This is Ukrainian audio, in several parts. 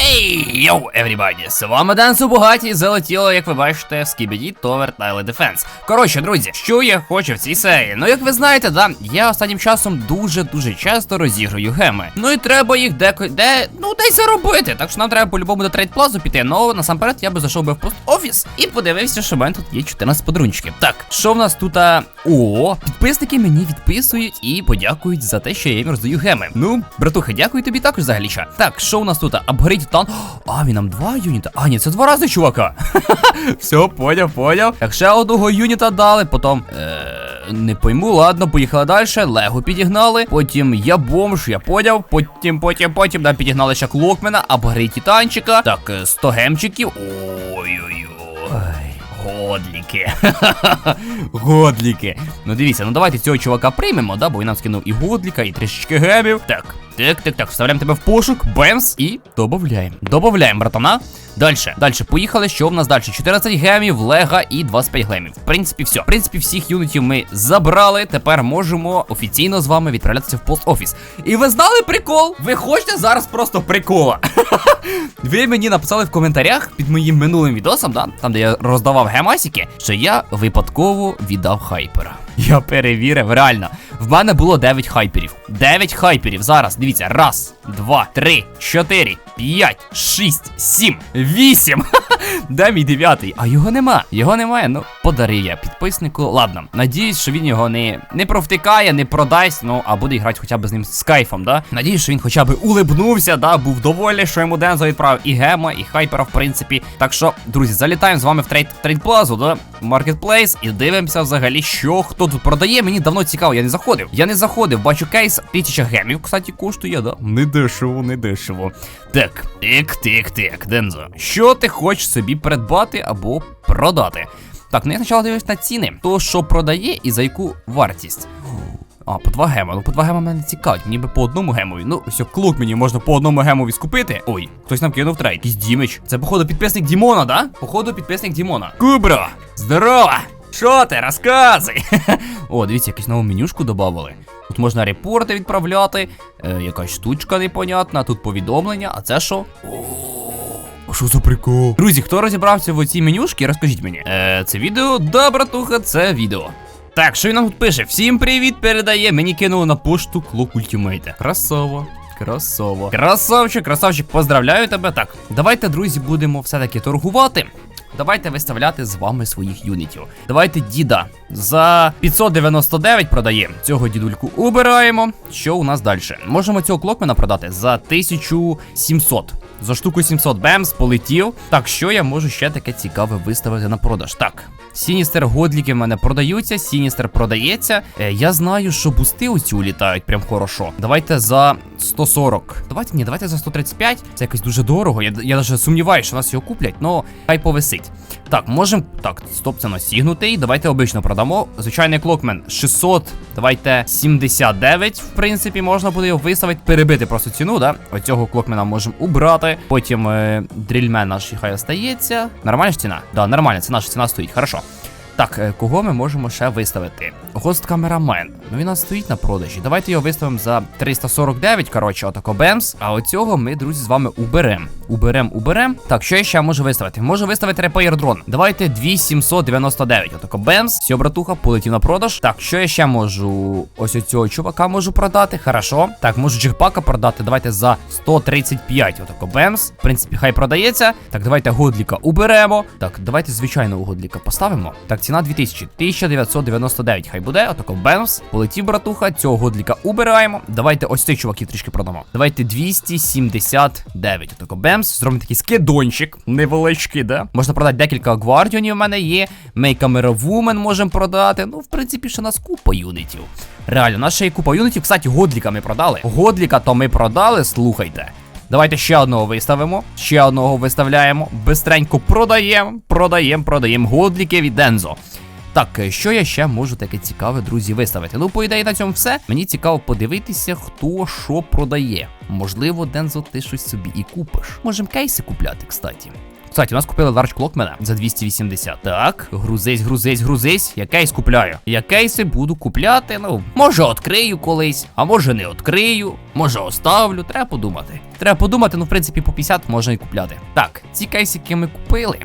Хей, йоу, everybody, з вами Денсу Бугаті залетіло, як ви бачите, в Скібіді Tower Tile Defense. Коротше, друзі, що я хочу в цій серії? Ну, як ви знаєте, да, я останнім часом дуже-дуже часто розіграю геми. Ну і треба їх деко, де, ну, десь заробити. Так що нам треба по-любому до трейд плазу піти. Ну, насамперед, я би зайшов би в пост офіс і подивився, що в мене тут є 14 подрунчиків. Так, що в нас тут? а, О, підписники мені відписують і подякують за те, що я їм роздаю геми. Ну, братухи, дякую тобі також за гліча. Так, що у нас тут? Апгрейд тан. А, він нам два юніта. А, ні, це два рази, чувака. Все, поняв, поняв. Так, ще одного юніта дали, потім. Е, не пойму, ладно, поїхали далі. Лего підігнали. Потім я бомж, я поняв. Потім, потім, потім нам підігнали ще клокмена, апгрейд титанчика. Так, е, 100 гемчиків. Ой-ой-ой. Годліки. Годліки. Ну дивіться, ну давайте цього чувака приймемо, да, бо він нам скинув і годліка, і трішечки гемів. Так, так, так, так, вставляємо тебе в пошук, бемс, і добавляємо. Добавляємо, братана. Дальше, дальше, поїхали. Що в нас далі? 14 гемів, лега і 25 гемів. В принципі, все. В принципі, всіх юнітів ми забрали. Тепер можемо офіційно з вами відправлятися в пост-офіс. І ви знали прикол? Ви хочете зараз просто прикола? Ви мені написали в коментарях під моїм минулим відосом, да? там де я роздавав гемасіки, що я випадково віддав хайпера. Я перевірив, реально. В мене було 9 хайперів. 9 хайперів. Зараз, дивіться, раз, два, три, чотири, п'ять, шість, сім, вісім. Де мій дев'ятий? А його нема. Його немає. Ну, подарив я підписнику. Ладно, надіюсь, що він його не, не провтикає, не продасть. Ну, а буде грати хоча б з ним з кайфом, да? Надіюсь, що він хоча б улибнувся, да, був доволі, що йому Дензо відправив і гема, і хайпера, в принципі. Так що, друзі, залітаємо з вами в трейд трейд плазу, да? Маркетплейс, і дивимося взагалі, що хто тут продає. Мені давно цікаво, я не заходив. Я не заходив, бачу кейс, тисяча гемів, кстати, коштує, да? Не дешево, не дешево. Так, тик, тик, тик, Дензо. Що ти хочеш собі придбати або продати? Так, ну я спочатку дивлюсь на ціни. То, що продає і за яку вартість. А, по два гема. Ну по два гема мене цікавить. Мені би по одному гемові. Ну, все, клук мені можна по одному гемові скупити. Ой, хтось нам кинув трейд. Якийсь Дімич. Це, походу, підписник Дімона, да? Походу, підписник Дімона. Кубро! Здорово! Що ти, розказуй? О, дивіться, якусь нову менюшку додавали. Тут можна репорти відправляти, е, якась штучка непонятна, тут повідомлення, а це що? А що за прикол? Друзі, хто розібрався в оцій менюшки, розкажіть мені. Е, це відео? Да, братуха, це відео. Так, що він нам тут пише? Всім привіт передає. Мені кинули на пошту клок ультимейта. Красово. Красово. Красавчик, красавчик, поздравляю тебе. Так, давайте, друзі, будемо все-таки торгувати. Давайте виставляти з вами своїх юнітів. Давайте діда за 599 продаємо. Цього дідульку убираємо. Що у нас далі? Можемо цього клокмена продати за 1700. За штуку 700 бемс, полетів. Так, що я можу ще таке цікаве виставити на продаж? Так. Сіністер годліки в мене продаються, Сіністер продається. Е, я знаю, що бусти оці улітають прям хорошо. Давайте за 140. Давайте ні, давайте за 135. Це якось дуже дорого. Я, я навіть сумніваюся, що нас його куплять, але хай повисить. Так, можемо. Так, стоп, це насігнутий. Давайте обично продамо. Звичайний клокмен 600. Давайте 79. В принципі, можна буде його виставити, перебити просто ціну, да? Оцього клокмена можемо убрати. Потім е, дрільмен наш хай остається. Нормальна ціна? Да, нормальна, це наша ціна стоїть. Хорошо. Так, е, кого ми можемо ще виставити? Гост камерамен. Ну він у нас стоїть на продажі. Давайте його виставимо за 349, коротше, отако бемс. А оцього ми, друзі, з вами уберем. Уберем, уберем. Так, що я ще можу виставити? Можу виставити репейр дрон. Давайте 2799. Отако бемс. Все, братуха, полетів на продаж. Так, що я ще можу? Ось оцього чувака можу продати. Хорошо. Так, можу джекпака продати. Давайте за 135. Отако бемс. В принципі, хай продається. Так, давайте годліка уберемо. Так, давайте звичайного годліка поставимо. Так, ціна 2000. 1999. Хай буде. Отако бемс. Полетів, братуха. Цього годліка убираємо. Давайте ось цих чуваків трішки продамо. Давайте 279. Отако бемс. Зробимо такий скидончик. Невеличкий, да? Можна продати декілька гвардіонів в мене є. Мейкамера Вумен можемо продати. Ну, в принципі, ще нас купа юнітів. Реально, нас ще є купа юнітів. Кстати, годліка ми продали. Годліка то ми продали, слухайте. Давайте ще одного виставимо. Ще одного виставляємо. Бистренько продаємо, продаємо, продаємо годліки від Дензо. Так, е, що я ще можу таке цікаве, друзі, виставити? Ну, по ідеї, на цьому все. Мені цікаво подивитися, хто що продає. Можливо, Дензо, ти щось собі і купиш. Можемо кейси купляти, кстати. Кстати, у нас купили Large Clockman за 280. Так, грузись, грузись, грузись. Я кейс купляю. Я кейси буду купляти. Ну, може, відкрию колись, а може не відкрию, може оставлю. Треба подумати. Треба подумати, ну, в принципі, по 50 можна і купляти. Так, ці кейсики ми купили.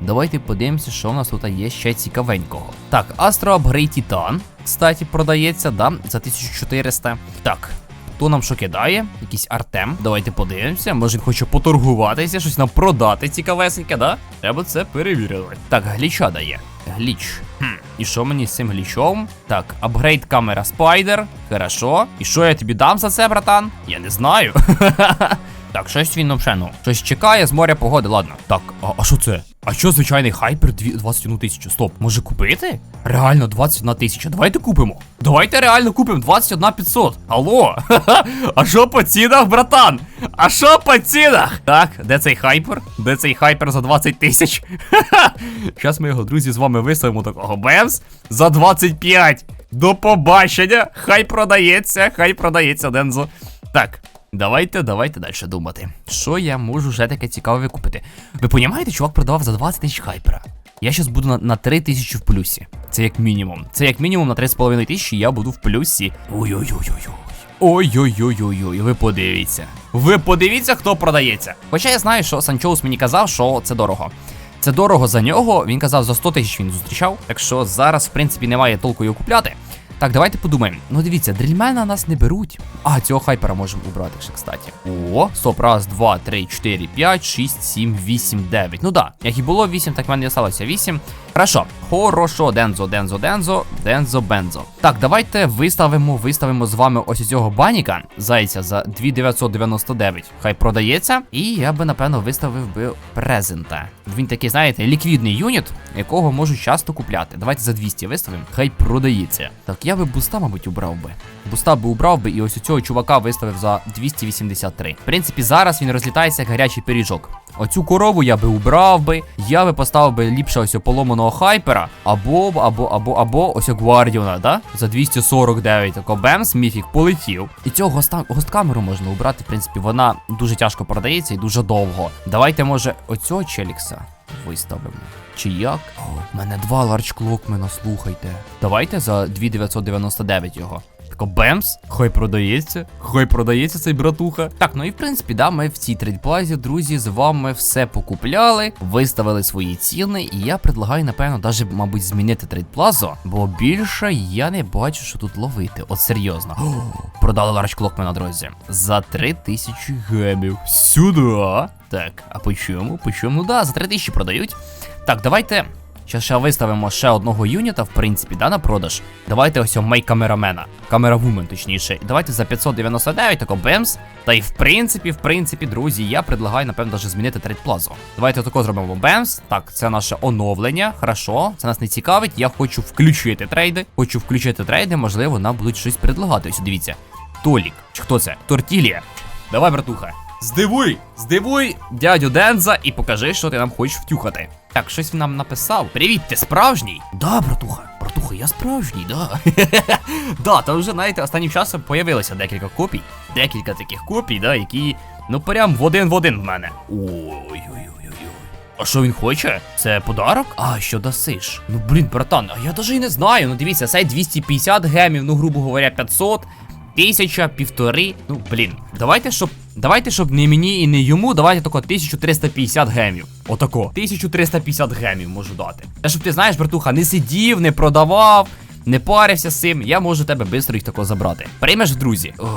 Давайте подивимося, що у нас тут є ще цікавенького. Так, Astro Upgrade Titan, кстати, продається, да, за 1400. Так, хто нам що кидає? Якийсь Артем. Давайте подивимося. Може він хоче поторгуватися, щось нам продати цікавесеньке, да? Треба це перевірити. Так, гліча дає. Гліч. Хм. І що мені з цим глічом? Так, апгрейд камера Спайдер. Хорошо. І що я тобі дам за це, братан? Я не знаю. Так, щось він ну, щось чекає з моря погоди, ладно. Так, а що це? А що звичайний хайпер 21 тисячу? Стоп, може купити? Реально 21 тисяча. Давайте купимо. Давайте реально купимо 21 500. Алло. А що по цінах, братан? А що по цінах? Так, де цей хайпер? Де цей хайпер за 20 тисяч? Зараз ми його, друзі, з вами виставимо такого бемс за 25. До побачення. Хай продається, хай продається, Дензо. Так, давайте, давайте далі думати. Що я можу вже таке цікаве купити? Ви розумієте, чувак продавав за 20 тисяч хайпера. Я зараз буду на, на 3 тисячі в плюсі. Це як мінімум. Це як мінімум на 3,5 тисячі я буду в плюсі. Ой-ой-ой-ой-ой. Ой-ой-ой-ой-ой, ви подивіться. Ви подивіться, хто продається. Хоча я знаю, що Санчоус мені казав, що це дорого. Це дорого за нього. Він казав, за 100 тисяч він зустрічав. Так що зараз, в принципі, немає толку його купляти. Так, давайте подумаємо. Ну дивіться, дрільмена нас не беруть. А, цього хайпера можемо убрати ще, кстати. О, стоп, раз, два, три, чотири, п'ять, шість, сім, вісім, дев'ять. Ну да, як і було вісім, так в мене залишилося вісім. Хорошо, хорошо, Дензо, Дензо, Дензо, Дензо, Бензо. Так, давайте виставимо, виставимо з вами ось цього баніка, зайця за 2999. Хай продається. І я би, напевно, виставив би презента. Він такий, знаєте, ліквідний юніт, якого можуть часто купляти. Давайте за 200 виставимо, хай продається. Так, я би буста, мабуть, убрав би. Буста би убрав би і ось у цього чувака виставив за 283. В принципі, зараз він розлітається як гарячий пиріжок. Оцю корову я би убрав би, я би поставив би ліпше ось поломаного хайпера, або, або, або, або ось Гвардіона, да? За 249. Тако бемс, міфік полетів. І цього госта, госткамеру можна убрати, в принципі, вона дуже тяжко продається і дуже довго. Давайте, може, оцього челікса виставимо. Чи як? О, в мене два ларч клокмена, слухайте. Давайте за 2999 його. Тако бемс, хай продається, хай продається цей братуха. Так, ну і в принципі, да, ми в цій трейдплазі, друзі, з вами все покупляли, виставили свої ціни, і я предлагаю, напевно, даже, мабуть, змінити трейдплазу, бо більше я не бачу, що тут ловити. От серйозно. Продали ларч клокмена, друзі. За 3000 гемів. Сюди. Так, а по чому? По чому? Ну да, за 3000 продають. Так, давайте. Зараз ще виставимо ще одного юніта, в принципі, да, на продаж. Давайте ось мей камерамена. Камеравумен, точніше. Давайте за 599, тако бемс. Та й в принципі, в принципі, друзі, я предлагаю, напевно, даже змінити трейдплазу. Давайте тако зробимо бемс. Так, це наше оновлення. Хорошо, це нас не цікавить. Я хочу включити трейди. Хочу включити трейди, можливо, нам будуть щось предлагати. Ось дивіться. Толік. Чи хто це? Тортілія. Давай, братуха. Здивуй! Здивуй дядю Денза і покажи, що ти нам хочеш втюхати. Так, щось нам написав. Привіт, ти справжній? Да, братуха. Братуха, я справжній, да. да, там вже, знаєте, останнім часом появилося декілька копій. Декілька таких копій, да, які, ну прям в один в один в мене. Ой-ой-ой-ой. А що він хоче? Це подарок? А, що дасиш? Ну блін, братан, а я даже і не знаю. Ну дивіться, цей 250 гемів, ну, грубо говоря, 500. Тисяча, півтори. Ну, блін. Давайте, щоб. Давайте, щоб не мені і не йому, давайте тако 1350 гемів. Отако. 1350 гемів можу дати. Те, щоб ти знаєш, братуха, не сидів, не продавав, не парився з цим. Я можу тебе швидко їх тако забрати. Приймеш друзі. Ой.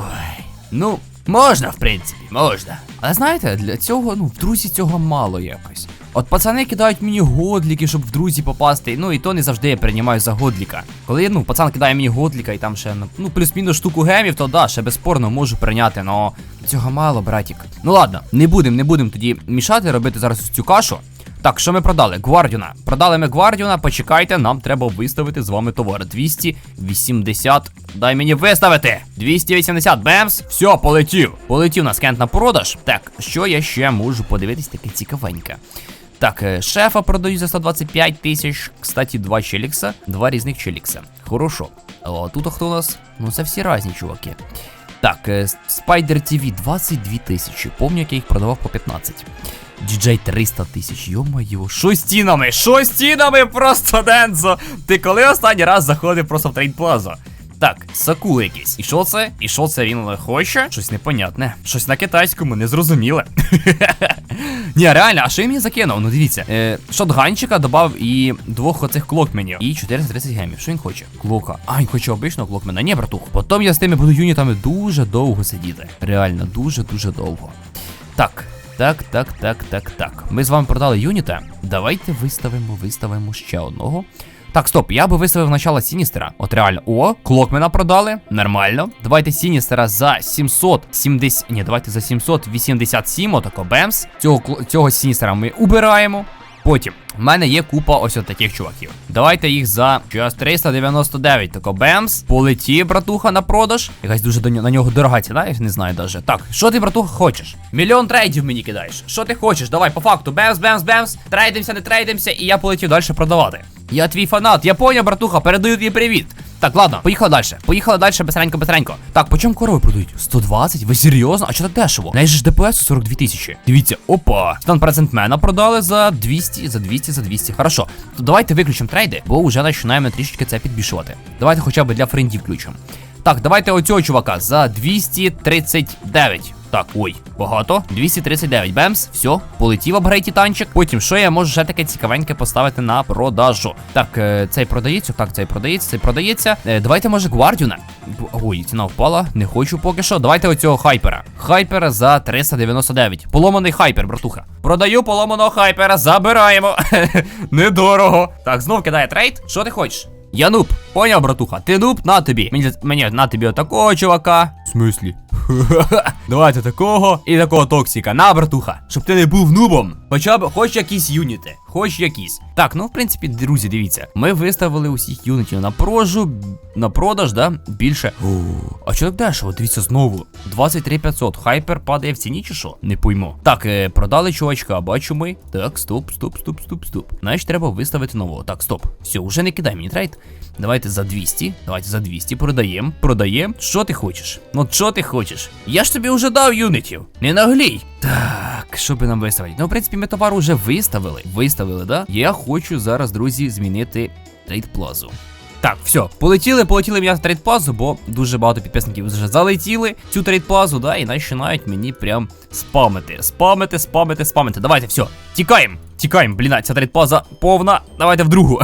Ну, можна, в принципі, можна. Але знаєте, для цього, ну, в друзі цього мало якось. От пацани кидають мені годліки, щоб в друзі попасти. Ну і то не завжди я приймаю за годліка. Коли ну, пацан кидає мені годліка і там ще ну, плюс-мінус штуку гемів, то да, ще безспорно можу прийняти, но цього мало, братік. Ну ладно, не будемо, не будемо тоді мішати, робити зараз цю кашу. Так, що ми продали? Гвардіона. Продали ми Гвардіона, почекайте, нам треба виставити з вами товар. 280. Дай мені виставити! 280 бемс. Все, полетів. Полетів на скент на продаж. Так, що я ще можу подивитись таке цікавеньке. Так, е, шефа продаю за 125 тисяч. Кстати, два челікса, два різних челікса. Хорошо. О, тут хто у нас? Ну, це всі різні чуваки. Так, е, Spider TV 22 тисячі. Помню, як я їх продавав по 15. DJ 300 тисяч, йо-моє, що стінами? Що стінами просто Дензо? Ти коли останній раз заходив просто в трейд плаза? Так, саку якийсь. І що це? І що це він хоче? Щось непонятне. Щось на китайському, незрозуміле. Ні, реально, а що він мені закинув? Ну дивіться. Е, шотганчика додав і двох оцих клокменів. І 430 гемів. Що він хоче? Клока. А, він хоче обичного клокмена. Ні, братух. Потім я з тими буду юнітами дуже довго сидіти. Реально, дуже-дуже довго. Так. Так, так, так, так, так. Ми з вами продали юніта. Давайте виставимо, виставимо ще одного. Так, стоп, я би виставив начало Сіністера. От реально. О, Клокмена продали. Нормально. Давайте Сіністера за 770. Ні, давайте за 787. Отако Бемс. Цього цього Сіністера ми убираємо. Потім в мене є купа ось таких чуваків. Давайте їх за час 399. Тако Бемс. Полеті, братуха, на продаж. Якась дуже до на нього дорога ціна, я не знаю даже. Так, що ти, братуха, хочеш? Мільйон трейдів мені кидаєш. Що ти хочеш? Давай, по факту. Бемс, бемс, бемс. Трейдимося, не трейдимося, і я полетів далі продавати. Я твій фанат, я поняв, братуха, передаю тобі привіт. Так, ладно, поїхали далі. Поїхали далі, быстренько, быстренько. Так, по чому корови продають? 120? Ви серйозно? А що так дешево? Неї ж ДПС 42 тисячі. Дивіться, опа. Стан процентмена продали за 200, за 200, за 200. Хорошо. То давайте виключимо трейди, бо вже починаємо трішечки це підбільшувати. Давайте хоча б для френдів включимо. Так, давайте оцього чувака за 239. Так, ой, багато. 239 бемс. Все, полетів апгрейд титанчик. Потім, що я можу ще таке цікавеньке поставити на продажу? Так, е, цей продається, так, цей продається, цей продається. Е, давайте, може, гвардіуна. Ой, ціна впала. Не хочу поки що. Давайте оцього хайпера. Хайпера за 399. Поломаний хайпер, братуха. Продаю поломаного хайпера, забираємо. Недорого. Так, знов кидає трейд. Що ти хочеш? Я нуб, поняв, братуха. Ти нуб, на тобі. Мені, мені на тобі отакого чувака. В смислі? Давайте такого і такого токсіка. На, братуха, щоб ти не був нубом. Хоча б хоч якісь юніти. Хоч якісь. Так, ну в принципі, друзі, дивіться. Ми виставили усіх юнітів на продажу, на продаж, да? Більше. А що так дешево? Дивіться знову. 23 500. Хайпер падає в ціні чи що? Не пойму. Так, е, продали чувачка, бачу ми. Так, стоп, стоп, стоп, стоп, стоп. Значить, треба виставити нового. Так, стоп. Все, уже не кидай мені трейд. Давайте за 200. Давайте за 200 продаємо. Продаємо. Що ти хочеш? Ну, що ти хочеш? Я ж тобі вже дав юнітів. Не наглій. Так, що би нам виставити? Ну, в принципі, ми товар уже виставили. Виставили, да? Я хочу зараз, друзі, змінити трейдплазу. Так, все, полетіли, полетіли в трейдплазу, бо дуже багато підписників вже залетіли цю трейдплазу, да, і починають мені прям спамити. Спамити, спамити, спамити. Давайте, все, тікаємо. Тікаємо, бліна, ця трейдплаза повна. Давайте в другу.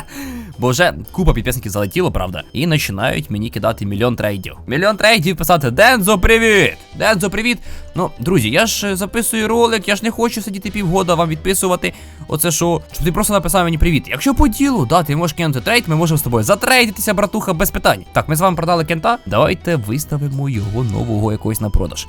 Бо вже купа підписників залетіло, правда, і починають мені кидати мільйон трейдів. Мільйон трейдів писати Дензо, привіт! Дензо, привіт! Ну, друзі, я ж е, записую ролик, я ж не хочу сидіти півгода вам відписувати. Оце що, щоб ти просто написав мені привіт. Якщо по ділу, да, ти можеш кинути трейд, ми можемо з тобою затрейдитися, братуха, без питань. Так, ми з вами продали кента. Давайте виставимо його нового якогось на продаж.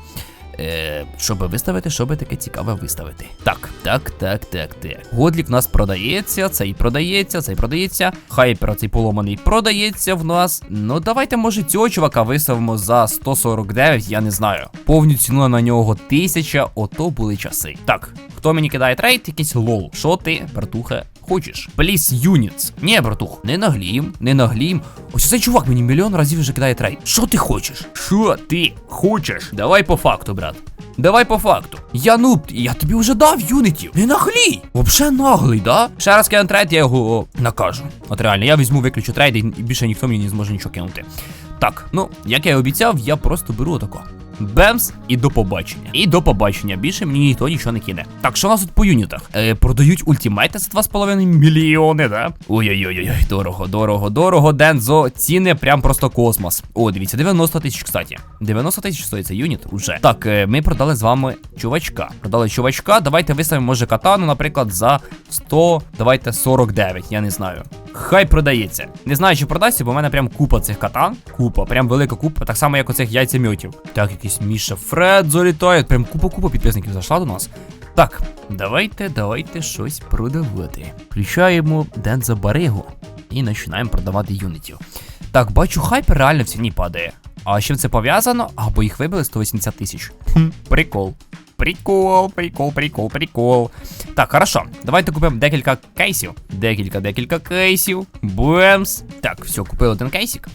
Е, щоб виставити, що би таке цікаве виставити. Так, так, так, так, так. Годлік в нас продається, цей продається, цей продається. Хайпер цей поломаний продається в нас. Ну давайте, може, цього чувака виставимо за 149, я не знаю. Повню ціну на нього 1000, ото були часи. Так, хто мені кидає трейд, якийсь лол. Що ти, братуха, хочеш? Please units. Ні, братух, не наглім, не наглім. Ось цей чувак мені мільйон разів вже кидає трейд. Що ти хочеш? Що ти хочеш? Давай по факту, брат. Давай по факту. Я нуб, я тобі вже дав юнітів. Не наглій. Вообще наглий, да? Ще раз кину трейд, я його о, накажу. От реально, я візьму, виключу трейд, і більше ніхто мені не зможе нічого кинути. Так, ну, як я і обіцяв, я просто беру отако. Бемс і до побачення. І до побачення. Більше мені ніхто нічого не кине. Так, що у нас тут по юнітах? Е, продають ультимейти за 2,5 мільйони, да? Ой-ой-ой, дорого, дорого, дорого, Дензо. Ціни прям просто космос. О, дивіться, 90 тисяч, кстати. 90 тисяч стоїть цей юніт уже. Так, е, ми продали з вами чувачка. Продали чувачка. Давайте виставимо, може, катану, наприклад, за 100, давайте 49, я не знаю. Хай продається. Не знаю, чи продасться, бо в мене прям купа цих катан. Купа, прям велика купа, так само, як оцих яйцеметів. Так, якийсь Міша Фред залітає. Прям купа-купа підписників зайшла до нас. Так, давайте, давайте щось продавати. Включаємо Денза Баригу і починаємо продавати юнітів. Так, бачу, хайпер реально в ціні падає. А з чим це пов'язано? Або їх вибили 180 тисяч. Прикол. Прикол, прикол, прикол, прикол. Так, хорошо. Давайте купимо декілька кейсів. Декілька, декілька кейсів. Бемс. Так, все, купили один кейсик.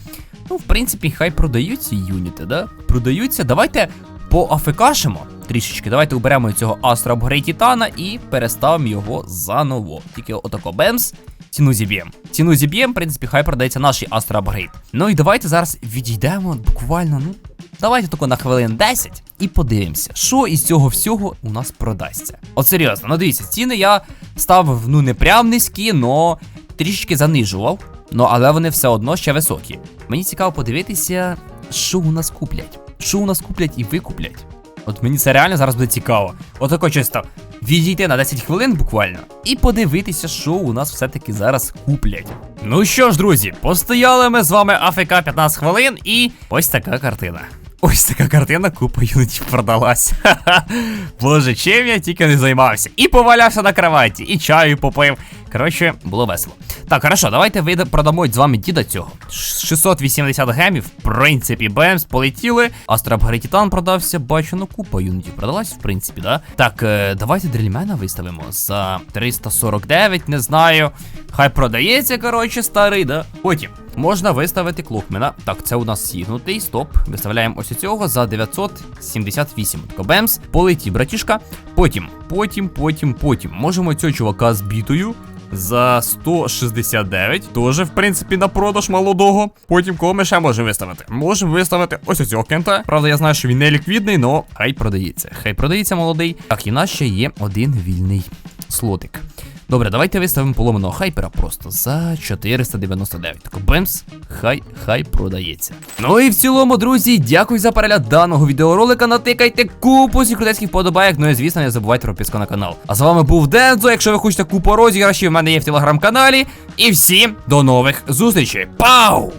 Ну, в принципі, хай продаються юніти, да? Продаються. Давайте поафекашимо. трішечки. Давайте уберемо цього Астра Апгрейд Титана і переставимо його заново. Тільки отако бемс. Ціну зіб'єм. Ціну зіб'єм, в принципі, хай продається наш Астра Апгрейд. Ну і давайте зараз відійдемо буквально, ну. Давайте тако на хвилин 10 і подивимося, що із цього всього у нас продасться. От серйозно, ну дивіться, ціни я ставив ну не прям низькі, но трішечки занижував. Ну, але вони все одно ще високі. Мені цікаво подивитися, що у нас куплять. Що у нас куплять і викуплять. От мені це реально зараз буде цікаво. Отако чисто відійти на 10 хвилин буквально і подивитися, що у нас все-таки зараз куплять. Ну що ж, друзі, постояли ми з вами АФК 15 хвилин, і ось така картина. Ось така картина купа юнітів продалась. Ха-ха. Боже, чим я тільки не займався. І повалявся на кроваті, і чаю попив. Коротше, було весело. Так, хорошо, давайте вида- продамо з вами діда цього. 680 гемів, в принципі, бемс, полетіли. Астрабгаритітан продався, бачу, ну купа юнітів продалась, в принципі, да? Так, е, давайте дрельмена виставимо за 349, не знаю. Хай продається, коротше, старий, да? Потім. Можна виставити клокмена. Так, це у нас сігнутий. Стоп. Виставляємо ось цього за 978. Тако бемс. Полеті, братішка. Потім, потім, потім, потім. Можемо цього чувака з бітою. За 169. Тоже, в принципі, на продаж молодого. Потім кого ми ще можемо виставити? Можемо виставити ось цього кента. Правда, я знаю, що він не ліквідний, но хай продається. Хай продається молодий. Так, і нас ще є один вільний слотик. Добре, давайте виставимо поломаного хайпера просто за 499. Так, бемс, хай, хай продається. Ну і в цілому, друзі, дякую за перегляд даного відеоролика. Натикайте купу сікрутецьких вподобайок. Ну і звісно, не забувайте про підписку на канал. А з вами був Дензо. Якщо ви хочете купу розіграшів, в мене є в телеграм-каналі. І всім до нових зустрічей. Пау!